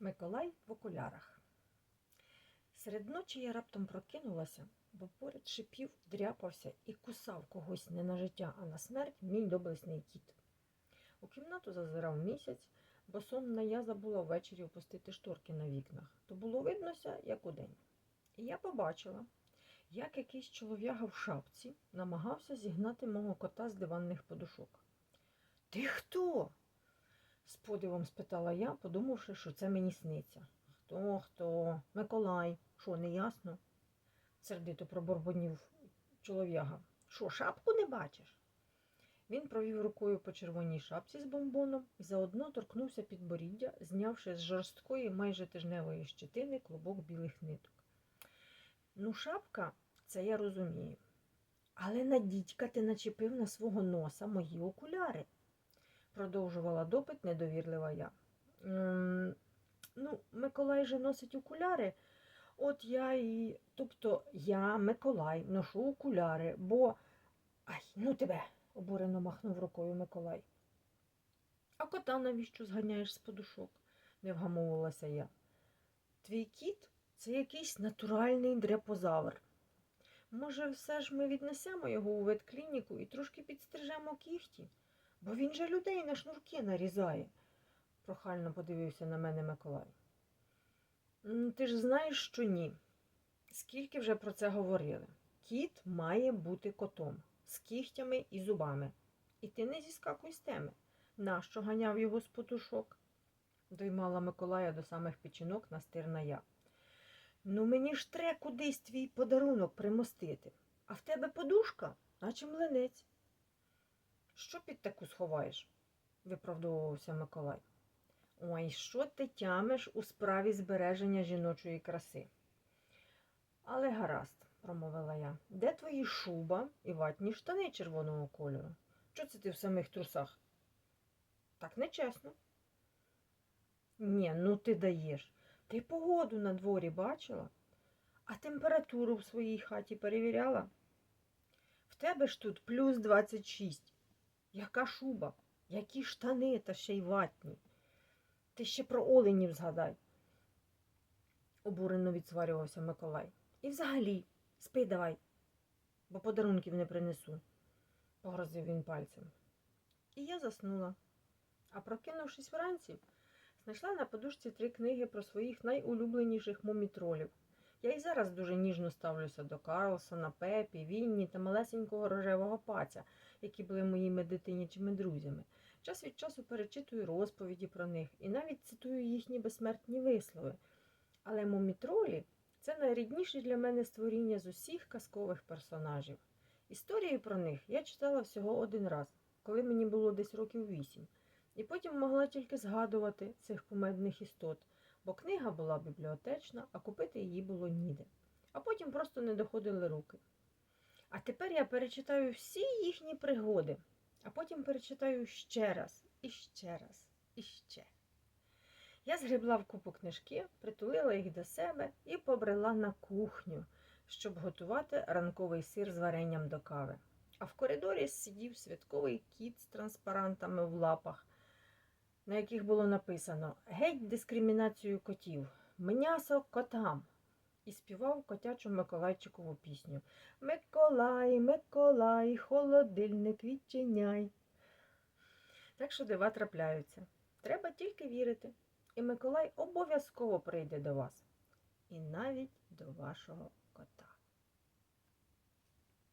Миколай в окулярах. Серед ночі я раптом прокинулася, бо поряд шипів, дряпався і кусав когось не на життя, а на смерть мій доблесний кіт. У кімнату зазирав місяць, бо сонна я забула ввечері опустити шторки на вікнах. То було виднося, як удень. І я побачила, як якийсь чолов'яга в шапці намагався зігнати мого кота з диванних подушок. Ти хто? З подивом спитала я, подумавши, що це мені сниться. Хто, хто? Миколай, що, не ясно? сердито проборбонів чолов'яга. Що, шапку не бачиш? Він провів рукою по червоній шапці з бомбоном і заодно торкнувся підборіддя, знявши з жорсткої майже тижневої щетини клубок білих ниток. Ну, шапка, це я розумію. Але на дідька ти начепив на свого носа мої окуляри, продовжувала допит недовірлива я. Ну, Миколай же носить окуляри. От я і. Тобто я, Миколай, ношу окуляри, бо. Ай, ну тебе, обурено махнув рукою Миколай. А кота навіщо зганяєш з подушок? не вгамовувалася я. Твій кіт це якийсь натуральний дрепозавр. Може, все ж ми віднесемо його у ветклініку і трошки підстрижемо кіхті, бо він же людей на шнурки нарізає, прохально подивився на мене Миколай. Ти ж знаєш, що ні. Скільки вже про це говорили? Кіт має бути котом з кігтями і зубами. І ти не зіскакуй з теми. Нащо ганяв його з подушок? доймала Миколая до самих печінок настирна я. Ну мені ж тре кудись твій подарунок примостити, а в тебе подушка, наче млинець. Що під таку сховаєш? виправдовувався Миколай. Ой, що ти тямиш у справі збереження жіночої краси? Але гаразд, промовила я, де твої шуба і ватні штани червоного кольору? Що це ти в самих трусах? Так нечесно. Ні, ну ти даєш. Ти погоду на дворі бачила? А температуру в своїй хаті перевіряла? В тебе ж тут плюс 26. Яка шуба, які штани та ще й ватні. Ти ще про оленів згадай, обурено відсварювався Миколай. І взагалі, спи давай, бо подарунків не принесу, погрозив він пальцем. І я заснула. А прокинувшись вранці, знайшла на подушці три книги про своїх найулюбленіших мумітролів. Я й зараз дуже ніжно ставлюся до Карлсона, Пепі, Вінні та малесенького рожевого паця, які були моїми дитинячими друзями. Час від часу перечитую розповіді про них і навіть цитую їхні безсмертні вислови. Але мумітролі це найрідніші для мене створіння з усіх казкових персонажів. Історії про них я читала всього один раз, коли мені було десь років вісім, і потім могла тільки згадувати цих кумедних істот, бо книга була бібліотечна, а купити її було ніде. А потім просто не доходили руки. А тепер я перечитаю всі їхні пригоди, а потім перечитаю ще раз, і ще раз, і ще. Я згребла в купу книжки, притулила їх до себе і побрела на кухню, щоб готувати ранковий сир з варенням до кави. А в коридорі сидів святковий кіт з транспарантами в лапах, на яких було написано Геть дискримінацію котів, м'ясо котам. І співав котячу Миколайчикову пісню Миколай, Миколай, холодильник відчиняй. Так що дива трапляються. Треба тільки вірити. І Миколай обов'язково прийде до вас. І навіть до вашого кота.